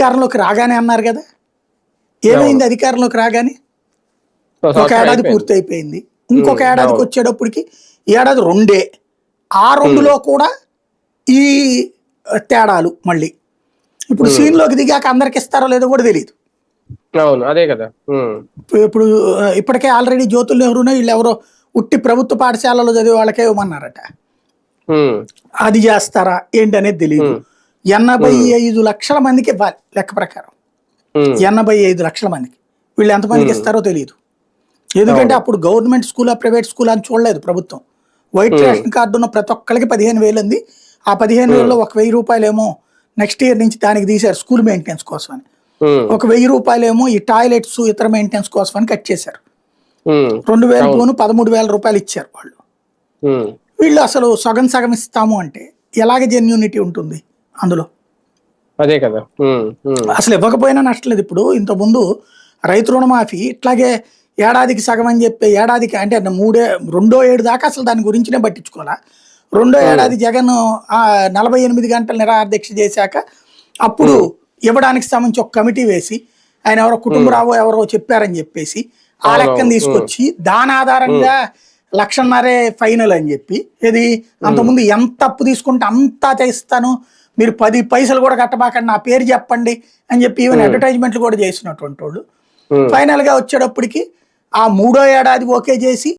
అధికారంలోకి రాగానే అన్నారు కదా? ఏమైంది అధికారంలోకి రాగానే? ఒక ఏడాది. పూర్తి అయిపోయింది ఇంకొక ఏడాదికి. వచ్చేటప్పటికి ఏడాది రెండే. ఆ రెండులో కూడా ఈ తేడాలు మళ్ళీ. ఇప్పుడు సీన్లోకి దిగాక అందరికి ఇస్తారో లేదో కూడా తెలియదు అవును అదే కదా. ఇప్పుడు ఇప్పటికే ఆల్రెడీ జ్యోతుల్ నెహ్రూనే వీళ్ళు ఎవరో ఉట్టి ప్రభుత్వ పాఠశాలలో చదివే వాళ్ళకే ఇవ్వమన్నారట. అది చేస్తారా? ఏంటి అనేది తెలియదు ఎనభై ఐదు లక్షల మందికి ఇవ్వాలి లెక్క ప్రకారం. ఎనభై ఐదు లక్షల మందికి. వీళ్ళు ఎంతమందికి ఇస్తారో తెలియదు. ఎందుకంటే అప్పుడు గవర్నమెంట్ స్కూలా ప్రైవేట్ స్కూల్ అని చూడలేదు ప్రభుత్వం. వైట్ రేషన్ కార్డు ఉన్న ప్రతి ఒక్కరికి పదిహేను వేలు ఉంది. ఆ పదిహేను వేలలో ఒక వెయ్యి రూపాయలు ఏమో నెక్స్ట్ ఇయర్ నుంచి దానికి తీశారు స్కూల్ మెయింటెనెన్స్ కోసం అని ఒక వెయ్యి రూపాయలు ఏమో ఈ టాయిలెట్స్ ఇతర మెయింటెనెన్స్ కోసం అని కట్ చేశారు. రెండు వేల పోను పదమూడు వేల రూపాయలు ఇచ్చారు వాళ్ళు. వీళ్ళు అసలు సగం సగం ఇస్తాము అంటే ఎలాగ జెన్యూనిటీ ఉంటుంది? అందులో. అదే కదా. అసలు ఇవ్వకపోయినా నష్టలేదు ఇప్పుడు. ఇంతకుముందు రైతు రుణమాఫీ ఇట్లాగే ఏడాదికి సగం అని చెప్పి ఏడాదికి అంటే మూడే రెండో ఏడు దాకా అసలు దాని గురించినే పట్టించుకోవాలా? రెండో ఏడాది జగన్ నలభై ఎనిమిది గంటలు నిరాదీక్ష చేశాక అప్పుడు ఇవ్వడానికి సంబంధించి ఒక కమిటీ వేసి ఆయన ఎవరో కుటుంబరావు ఎవరో చెప్పారని చెప్పేసి ఆ లెక్కను తీసుకొచ్చి దాని ఆధారంగా లక్షన్నరే ఫైనల్ అని చెప్పి ఇది అంతకుముందు ఎంత అప్పు తీసుకుంటే అంతా చేస్తాను మీరు పది పైసలు కూడా కట్టబాకండి నా పేరు చెప్పండి అని చెప్పి ఈవెన్ అడ్వర్టైజ్మెంట్లు కూడా చేసినటువంటి వాళ్ళు ఉమ్. ఫైనల్గా వచ్చేటప్పటికి ఆ మూడో ఏడాది ఓకే చేసి